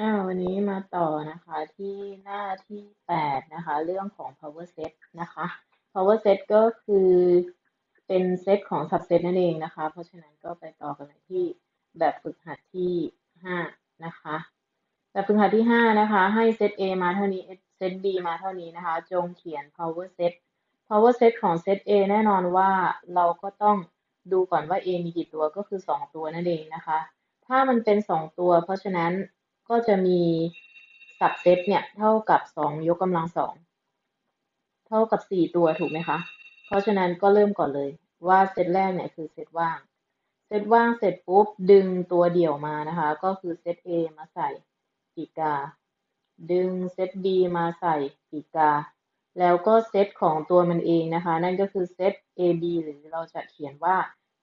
อ่า วันนี้มาต่อนะคะที่หน้าที่แปดนะคะ เรื่องของ power set นะคะ power set ก็คือเป็นเซตของ subset นั่นเองนะคะ เพราะฉะนั้นก็ไปต่อกันเลยที่แบบฝึกหัดที่ห้านะคะ แบบฝึกหัดที่ห้านะคะ ให้เซต A มาเท่านี้เซต B มาเท่านี้นะคะ จงเขียน power set power set ของเซต A แน่นอนว่าเราก็ต้องดูก่อนว่า A มีกี่ตัวก็คือสองตัวนั่นเองนะคะ ถ้ามันเป็นสองตัว เพราะฉะนั้น ก็จะมีสับเซตเนี่ยเท่ากับสองยกกำลังสองเท่ากับสี่ตัวถูกไหมคะ เพราะฉะนั้นก็เริ่มก่อนเลยว่าเซตแรกเนี่ยคือเซตว่าง เซตว่างเสร็จปุ๊บดึงตัวเดี่ยวมานะคะ ก็คือเซต A มาใส่ปีกา ดึงเซต B มาใส่ปีกา แล้วก็เซตของตัวมันเองนะคะ นั่นก็คือเซต AB หรือเราจะเขียนว่า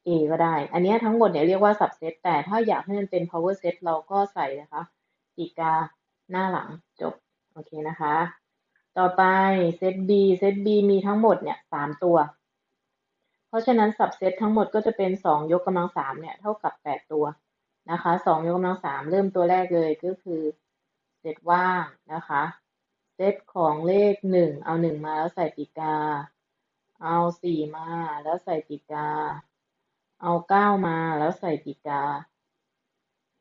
A ก็ได้ อันนี้ทั้งหมดเนี่ยเรียกว่า subset แต่ถ้าอยากให้มันเป็น power set เราก็ใส่นะคะ ปีกาหน้าหลังจบ โอเคนะคะ ต่อไปเซต B เซต B มีทั้งหมดเนี่ยสามตัว เพราะฉะนั้นสับเซตทั้งหมดก็จะเป็นสองยกกำลังสามเนี่ยเท่ากับแปดตัวนะคะสองยกกำลังสามเริ่มตัวแรกเลยก็คือเซตว่างนะคะเซตของเลขหนึ่งเอาหนึ่งมาแล้วใส่ปีกา เอาสี่มาแล้วใส่ปีกา เอาเก้ามาแล้วใส่ปีกา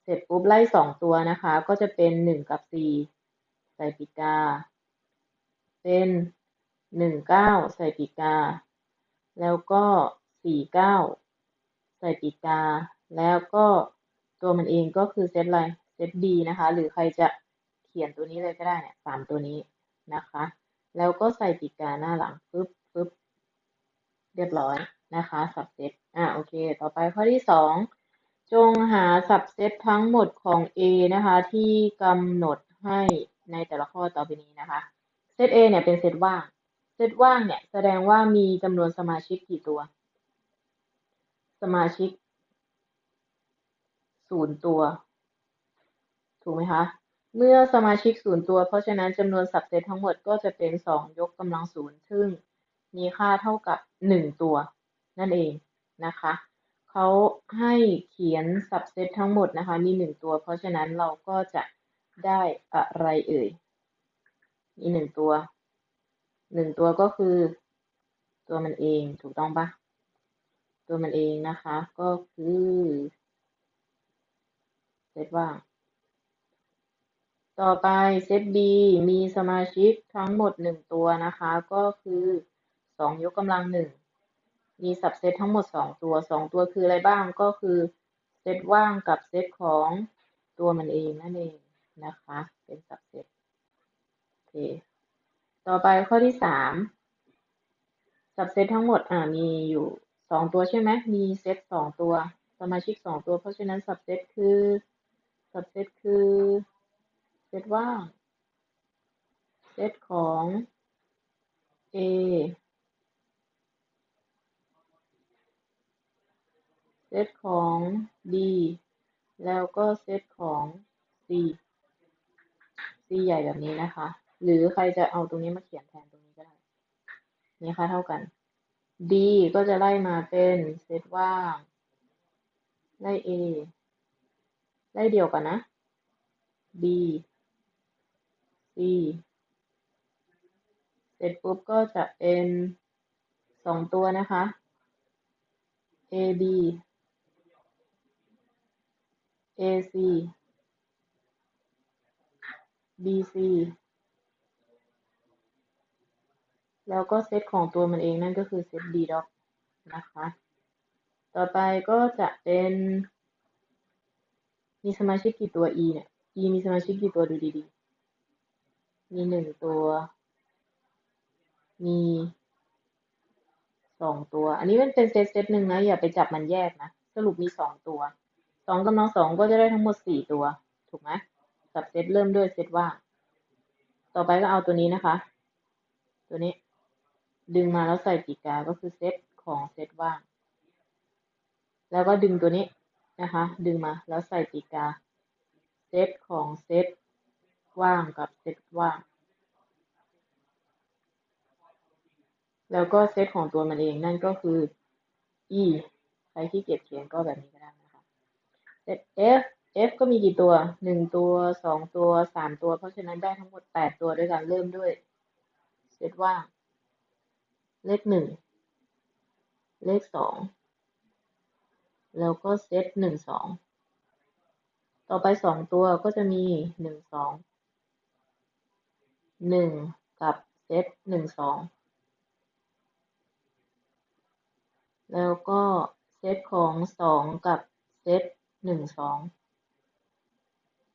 เสร็จปุ๊บไล่สองตัวนะคะ ก็จะเป็นหนึ่งกับสี่ใส่ปีกา เป็นหนึ่งเก้าใส่ปีกา แล้วก็สี่เก้าใส่ปีกา แล้วก็ตัวมันเองก็คือเซตอะไรเซต B นะคะ หรือใครจะเขียนตัวนี้เลยก็ได้เนี่ยสามตัวนี้นะคะ แล้วก็ใส่ปีกาหน้าหลังปึ๊บปึ๊บเรียบร้อยนะคะสับเซตอ่าโอเค ต่อไปข้อที่สอง จงหาสับเซตทั้งหมดของ A นะคะ ที่กำหนดให้ในแต่ละข้อต่อไปนี้นะคะ เซต A เนี่ยเป็นเซตว่าง เซตว่างเนี่ยแสดงว่ามีจำนวนสมาชิกกี่ตัว สมาชิกศูนย์ตัว ถูกไหมคะ เมื่อสมาชิกศูนย์ตัว เพราะฉะนั้นจำนวนสับเซตทั้งหมดก็จะเป็นสองยกกำลังศูนย์ซึ่งมีค่าเท่ากับหนึ่งตัว นั่นเองนะคะ เขาให้เขียนสับเซตทั้งหมดนะคะ มีหนึ่งตัว เพราะฉะนั้นเราก็จะได้อะไรเอ่ย มีหนึ่งตัว หนึ่งตัวก็คือ ตัวมันเองถูกต้องปะตัวมันเองนะคะ ก็คือเซตว่าง ต่อไปเซต B มีสมาชิกทั้งหมดหนึ่งตัวนะคะ ก็คือสองยกกำลังหนึ่ง มีสับเซตทั้งหมดสองตัวสองตัวคืออะไรบ้างก็คือเซตว่างกับเซตของตัวมันเองนั่นเองนะคะ เป็นสับเซตโอเคต่อไปข้อที่สามสับเซตทั้งหมดอ่ามีอยู่สองตัวใช่ไหมมีเซตสองตัวสมาชิกสองตัว เพราะฉะนั้นสับเซตคือสับเซตคือเซตว่างเซตของ A เซ ตของ B แล้วก็เซตของ C C ใหญ่แบบนี้นะคะ หรือใครจะเอาตรงนี้มาเขียนแทนตรงนี้ก็ได้ นี่ค่ะเท่ากัน D ก็จะไล่มาเป็นเซตว่าง ไล่ A ไล่เดียวกันนะ B C เสร็จปุ๊บก็จะเป็นสองตัวนะคะ A AC BC แล้วก็เซตของตัวมันเองนั่นก็คือเซต D dot นะคะ ต่อไปก็จะเป็น มีสมาชิกกี่ตัว E เนี่ย E มีสมาชิกกี่ตัวดูดีๆ มีหนึ่งตัว มีสองตัว อันนี้มันเป็นเซตเซตหนึ่งนะ อย่าไปจับมันแยกนะ สรุปมีสองตัว สองกำลังสองก็จะได้ทั้งหมดสี่ตัว ถูกไหมสับเซตเริ่มด้วยเซตว่างต่อไปก็เอาตัวนี้นะคะ ตัวนี้ ดึงมาแล้วใส่ปีกา ก็คือเซตของเซตว่าง แล้วก็ดึงตัวนี้นะคะ ดึงมาแล้วใส่ปีกา เซตของเซตว่างกับเซตว่าง แล้วก็เซตของตัวมันเองนั่นก็คือ e ใครที่เก็บเขียนก็แบบนี้ก็ได้ f F ก็มีกี่ตัวหนึ่งตัวสองตัวสามตัว เพราะฉะนั้นได้ทั้งหมดแปดตัวด้วยกันเริ่มด้วยเซตว่างเลขหนึ่งเลขสองแล้วก็เซตหนึ่งสองต่อไปสองตัวก็จะมีหนึ่งสองหนึ่งกับเซตหนึ่งสองแล้วก็เซตของสองกับเซต หนึ่งสอง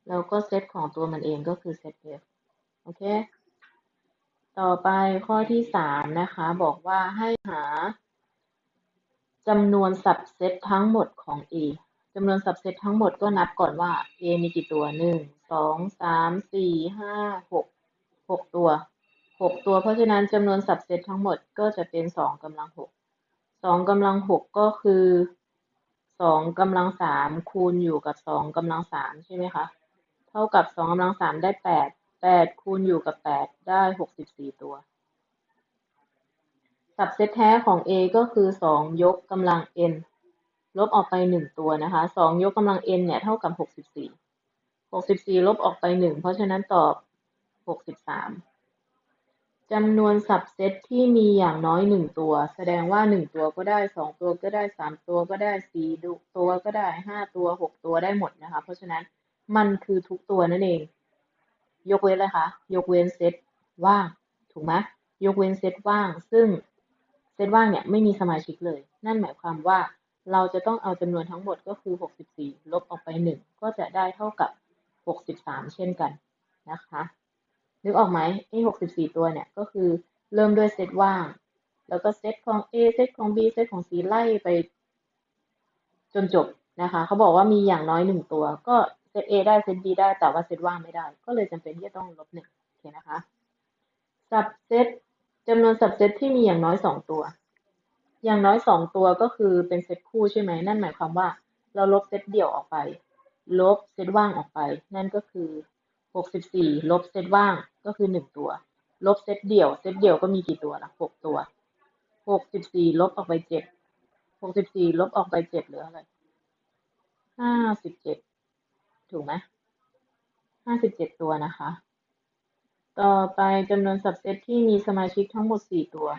แล้วก็เซตของตัวมันเองก็คือเซต F โอเค ต่อไปข้อที่สามนะคะ บอกว่าให้หาจำนวนสับเซตทั้งหมดของ A จำนวนสับเซตทั้งหมดก็นับก่อนว่า A มีกี่ตัวหนึ่งสองสามสี่ห้าหกหกตัวหกตัว เพราะฉะนั้นจำนวนสับเซตทั้งหมดก็จะเป็นสองกำลังหกสองกำลังหกก็คือ สองกำลังสามคูณอยู่กับสองกำลังสามใช่ไหมคะ เท่ากับสองกำลังสามได้แปดแปดคูณอยู่กับแปดได้หกสิบสี่ตัวสับเซตแท้ของ A ก็คือสองยกกำลัง n ลบออกไปหนึ่งตัวนะคะสองยกกำลัง n เนี่ยเท่ากับหกสิบสี่หกสิบสี่ลบออกไปหนึ่งเพราะฉะนั้นตอบหกสิบสาม จำนวนสับเซตที่มีอย่างน้อยหนึ่งตัว แสดงว่าหนึ่งตัวก็ได้สองตัวก็ได้สามตัวก็ได้สี่ตัวก็ได้ห้าตัวหกตัวได้หมดนะคะ เพราะฉะนั้นมันคือทุกตัวนั่นเอง ยกเว้นเลยคะยกเว้นเซตว่างถูกไหมยกเว้นเซตว่าง ซึ่งเซตว่างเนี่ยไม่มีสมาชิกเลย นั่นหมายความว่าเราจะต้องเอาจำนวนทั้งหมดก็คือ 64 ลบออกไป 1 ก็จะได้เท่ากับ 63 เช่นกันนะคะ นึกออกไหมไอ้64ตัวเนี่ยก็คือเริ่มด้วยเซตว่าง แล้วก็เซตของ A เซตของ B เซตของ C ไล่ไป จนจบนะคะ เขาบอกว่ามีอย่างน้อยหนึ่งตัว ก็เซต A ได้เซต B ได้แต่ว่าเซตว่างไม่ได้ ก็เลยจำเป็นที่จะต้องลบหนึ่งโอเคนะคะสับเซตจำนวนสับเซตที่มีอย่างน้อยสองตัว อย่างน้อยสองตัวก็คือเป็นเซตคู่ใช่ไหมนั่นหมายความว่า เราลบเซตเดี่ยวออกไป ลบเซตว่างออกไป นั่นก็คือ หกสิบสี่ลบเซตว่างก็คือหนึ่งตัว ลบเซตเดี่ยว เซตเดี่ยวก็มีกี่ตัวล่ะหกตัวหกสิบสี่ลบออกไปเจ็ดหกสิบสี่ลบออกไปเจ็ดเหลืออะไรห้าสิบเจ็ดถูกไหมห้าสิบเจ็ดตัวนะคะ ต่อไปจำนวนสับเซตที่มีสมาชิกทั้งหมดสี่ตัว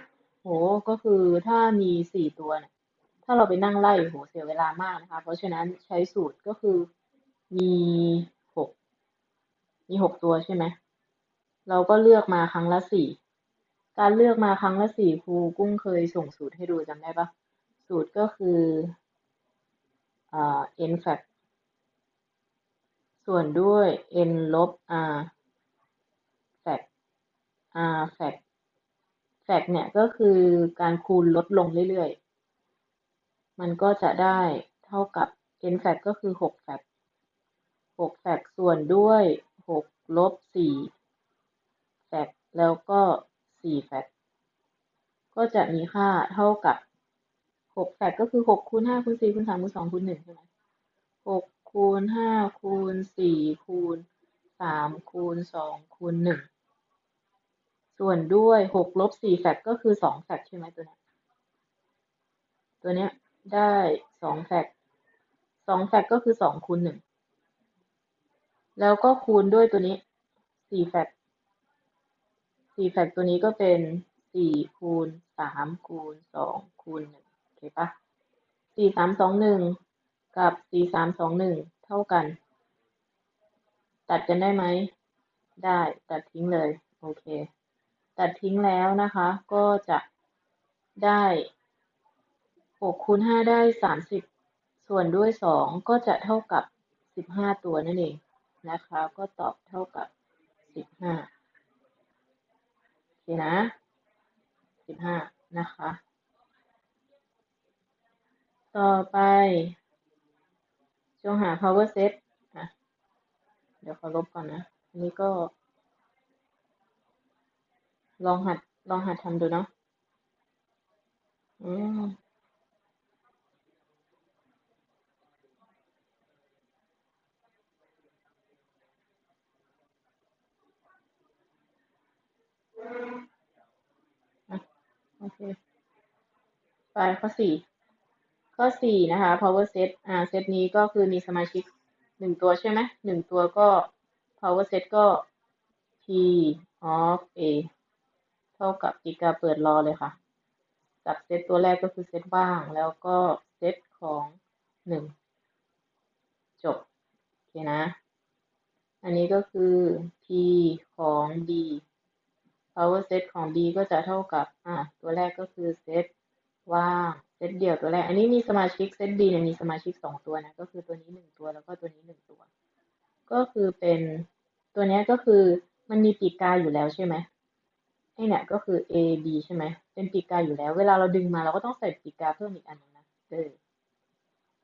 โห ก็คือถ้ามีสี่ตัวเนี่ยถ้าเราไปนั่งไล่โหเสียเวลามากนะคะ เพราะฉะนั้นใช้สูตรก็คือมี มีหกตัวใช่ไหม เราก็เลือกมาครั้งละสี่ การเลือกมาครั้งละสี่ครูกุ้งเคยส่งสูตรให้ดูจำได้ปะสูตรก็คืออ่า n fact ส่วนด้วย n ลบ r fact r fact fact เนี่ยก็คือการคูณลดลงเรื่อยๆ มันก็จะได้เท่ากับ n fact ก็คือหก fact หกส่วนด้วย หกลบสี่ fact แล้วก็สี่ fact ก็จะมีค่าเท่ากับหก fact ก็คือหกคูณห้าคูณสี่คูณสามคูณสองคูณหนึ่งใช่ไหมหกคูณห้าคูณสี่คูณสามคูณสองคูณหนึ่งส่วนด้วยหกลบสี่แฟกก็คือสองแฟกใช่ไหมตัวนี้ตัวเนี้ยได้สองแฟกสองแฟกก็คือสองคูณหนึ่ง แล้วก็คูณด้วยตัวนี้สี่แฟกสี่แฟกตัวนี้ก็เป็นสี่คูณสามคูณสองคูณหนึ่งโอเคปะสี่สามสองหนึ่งกับสี่สามสองหนึ่งเท่ากัน ตัดกันได้ไหม ได้ตัดทิ้งเลย โอเค ตัดทิ้งแล้วนะคะ ก็จะได้หกคูณห้าได้สามสิบส่วนด้วยสองก็จะเท่ากับสิบห้าตัวนั่นเอง นะคะ ก็ตอบเท่ากับสิบห้าโอเคนะสิบห้านะคะ ต่อไปจงหา power set อะเดี๋ยวขอลบก่อนนะ อันนี้ก็ ลองหัด ลองหัดทำดูเนาะอืม โอเค ไปข้อสี่ข้อสี่นะคะ power set อ่าเซตนี้ก็คือมีสมาชิกหนึ่งตัวใช่ไหมหนึ่งตัวก็ power set ก็ p of a เท่ากับอีกาเปิดรอเลยค่ะจับเซตตัวแรกก็คือเซตว่าง แล้วก็เซตของหนึ่งจบ โอเคนะ อันนี้ก็คือ p ของ b power set ของ b ก็จะเท่ากับ อะตัวแรกก็คือเซต ว่าเซตเดี่ยวตัวแรก อันนี้มีสมาชิกเซต b เนี่ยมีสมาชิกสองตัวนะ ก็คือตัวนี้หนึ่งตัวแล้วก็ตัวนี้หนึ่งตัว ก็คือเป็นตัวนี้ก็คือมันมีปีกกาอยู่แล้วใช่ไหมไอเนี่ยก็คือ A B ใช่ไหมเป็นปีกกาอยู่แล้ว เวลาเราดึงมาเราก็ต้องใส่ปีกกาเพิ่มอีกอันนึงนะเออ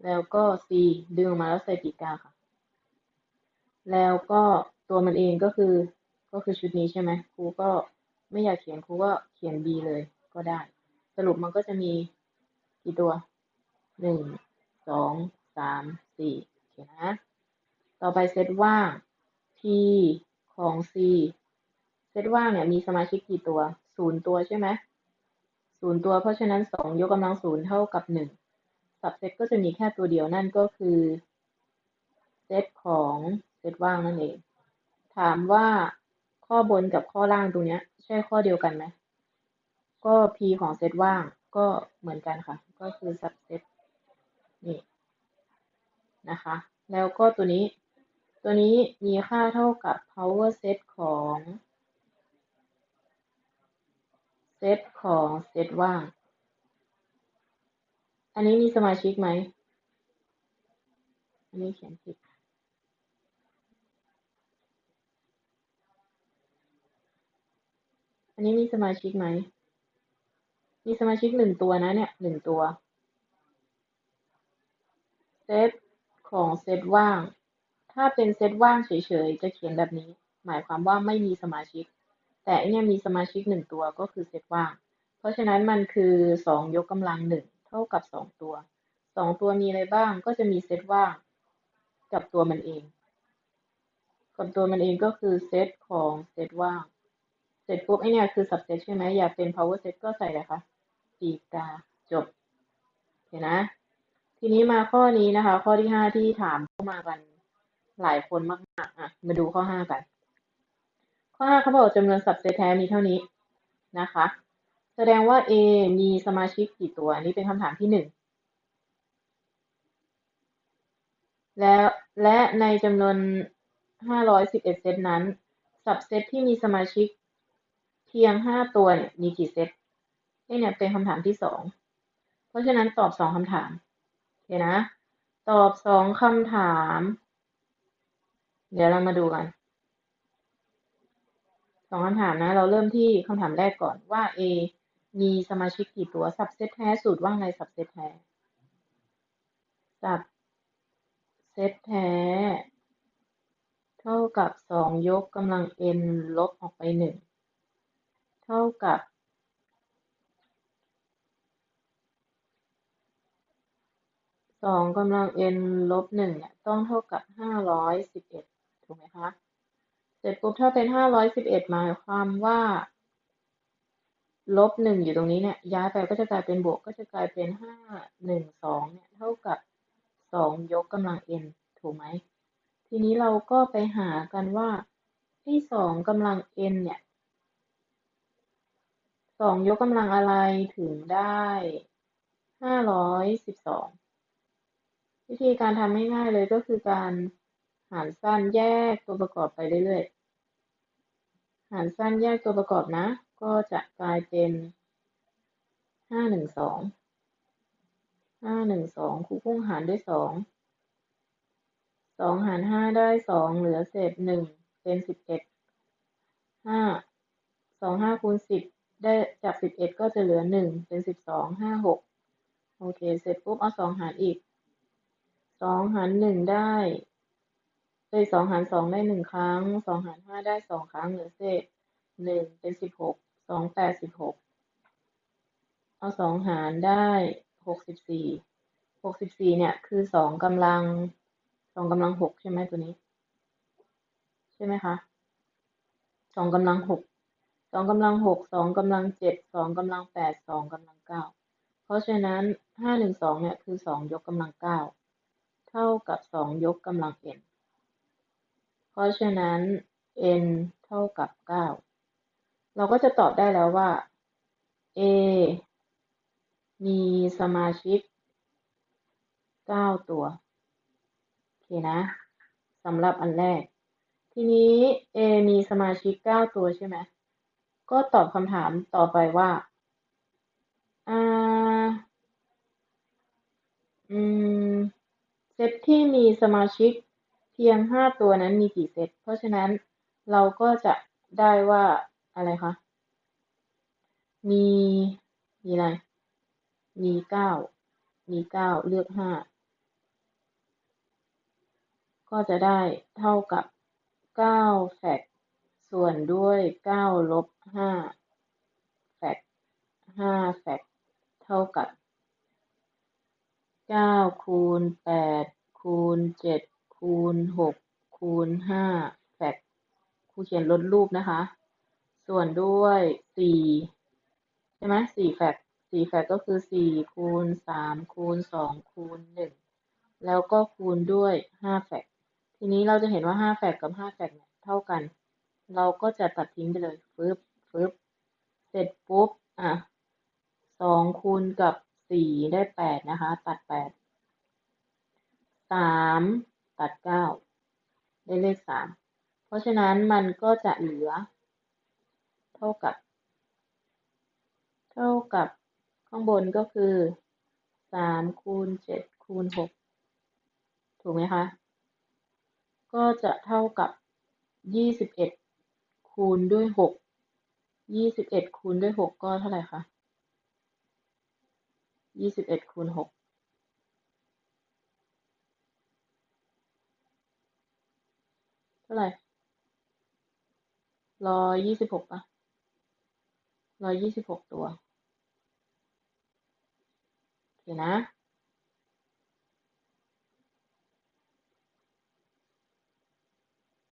แล้วก็ C ดึงออกมาแล้วใส่ปีกกาค่ะ แล้วก็ตัวมันเองก็คือก็คือชุดนี้ใช่ไหมครูก็ไม่อยากเขียนครูก็เขียน B เลยก็ได้ สรุปมันก็จะมีกี่ตัวหนึ่งสองสามสี่โอเคนะ ต่อไปเซตว่าง P ของ C เซตว่างเนี่ยมีสมาชิกกี่ตัวศูนย์ตัวใช่ไหมศูนย์ตัว เพราะฉะนั้นสองยกกำลังศูนย์เท่ากับหนึ่งสับเซตก็จะมีแค่ตัวเดียวนั่นก็คือเซตของเซตว่างนั่นเอง ถามว่าข้อบนกับข้อล่างตรงเนี้ย ใช่ข้อเดียวกันไหม ก็ P ของเซตว่าง ก็เหมือนกันค่ะ ก็คือสับเซตนี่นะคะ แล้วก็ตัวนี้ ตัวนี้มีค่าเท่ากับ power set ของเซตของเซตว่าง อันนี้มีสมาชิกไหม อันนี้เขียนผิด อันนี้มีสมาชิกไหม มีสมาชิกหนึ่งตัวนะเนี่ยหนึ่งตัวเซตของเซตว่าง ถ้าเป็นเซตว่างเฉยๆ จะเขียนแบบนี้ หมายความว่าไม่มีสมาชิก แต่อันเนี่ยมีสมาชิกหนึ่งตัวก็คือเซตว่าง เพราะฉะนั้นมันคือสองยกกำลังหนึ่งเท่ากับสองตัวสองตัวมีอะไรบ้างก็จะมีเซตว่างกับตัวมันเอง กับตัวมันเองก็คือเซตของเซตว่าง เสร็จปุ๊บไอเนี่ยคือ subset ใช่ไหมอยากเป็น power set ก็ใส่เลยค่ะ ปีกาจบเห็นนะ ทีนี้มาข้อนี้นะคะ ข้อที่ห้าที่ถามเข้ามากันหลายคนมากๆอะมาดูข้อห้ากัน ข้อห้าเขาบอกจำนวน subset แท้มีเท่านี้นะคะ แสดงว่า A มีสมาชิกกี่ตัว อันนี้เป็นคำถามที่หนึ่งแล้วและในจำนวน 511 เซตนั้น subset ที่มีสมาชิกเพียง 5 ตัวเนี่ยมีกี่เซต นี่เนี่ยเป็นคำถามที่สอง เพราะฉะนั้นตอบสองคำถามโอเคนะ ตอบสองคำถาม เดี๋ยวเรามาดูกันสองคำถามนะ เราเริ่มที่คำถามแรกก่อนว่า A มีสมาชิกกี่ตัวสับเซตแท้สูตรว่าไงสับเซตแท้สับเซตแท้ เท่ากับสองยกกำลัง n ลบออกไปหนึ่งเท่ากับ สองกำลัง n ลบหนึ่งเนี่ยต้องเท่ากับห้าร้อยสิบเอ็ดถูกไหมคะ เสร็จปุ๊บถ้าเป็นห้าร้อยสิบเอ็ดหมายความว่าลบหนึ่งอยู่ตรงนี้เนี่ยย้ายไปก็จะกลายเป็นบวกก็จะกลายเป็นห้าหนึ่งสองเนี่ยเท่ากับสองยกกำลัง n ถูกไหม ทีนี้เราก็ไปหากันว่าที่สองกำลัง n เนี่ยสองยกกำลังอะไรถึงได้ห้าร้อยสิบสอง วิธีการทำง่ายๆเลยก็คือการหารสั้นแยกตัวประกอบไปเรื่อยๆ หารสั้นแยกตัวประกอบนะ ก็จะกลายเป็นห้าหนึ่งสองห้าหนึ่งสองครูพุ่งหารด้วยสองสองหารห้าได้สองเหลือเศษหนึ่งเป็นสิบเอ็ดห้าสองห้าคูณสิบได้จากสิบเอ็ดก็จะเหลือหนึ่งเป็นสิบสองห้าหกโอเค เสร็จปุ๊บเอาสองหารอีก สองหารหนึ่งได้เลยสองหารสองได้หนึ่งครั้งสองหารห้าได้สองครั้งเหลือเศษหนึ่งเป็นสิบหกสองแปดสิบหกเอาสองหารได้หกสิบสี่หกสิบสี่เนี่ยคือสองกำลังสองกำลังหกใช่ไหมตัวนี้ ใช่ไหมคะสองกำลังหกสองกำลังหกสองกำลังเจ็ดสองกำลังแปดสองกำลังเก้าเพราะฉะนั้นห้าหนึ่งสองเนี่ยคือสองยกกำลังเก้า เท่ากับสองยกกำลังเอ็นราะฉะนั้น n เท่ากับ9เราก็จะตอบได้แล้วว่า a มีสมาชิก9ตัว โอเคนะสำหรับอันแรก ทีนี้ a มีสมาชิก9ตัวใช่ไหม ก็ตอบคำถามต่อไปว่าอ่าอืม เซตที่มีสมาชิกเพียง5ตัวนั้นมีกี่เซต เพราะฉะนั้นเราก็จะได้ว่าอะไรคะ มี มีอะไร มี9มี9เลือก5ก็จะได้เท่ากับ9แฟกส่วนด้วย9ลบ5แฟก5แฟกเท่ากับ 9คูณ8คูณ7คูณ6คูณ5แฟกครูเขียนลดรูปนะคะ ส่วนด้วย4ใช่ไหม4แฟก4แฟกก็คือ4คูณ3คูณ2คูณ1แล้วก็คูณด้วย5แฟกทีนี้เราจะเห็นว่า5แฟกกับ5แฟกเนี่ยเท่ากัน เราก็จะตัดทิ้งไปเลยฟึบฟึบเสร็จปุ๊บอะ2คูณกับ 4ได้8นะคะ ตัด8 3ตัด9ได้เลข3เพราะฉะนั้นมันก็จะเหลือ เท่ากับ เท่ากับข้างบนก็คือ3คูณ7คูณ6ถูกไหมคะ ก็จะเท่ากับ21คูณด้วย6 21คูณด้วย6ก็เท่าไหร่คะ ยี่สิบเอ็ดคูณหกเท่าไหร่ร้อยยี่สิบหกปะร้อยยี่สิบหกตัว โอเคนะ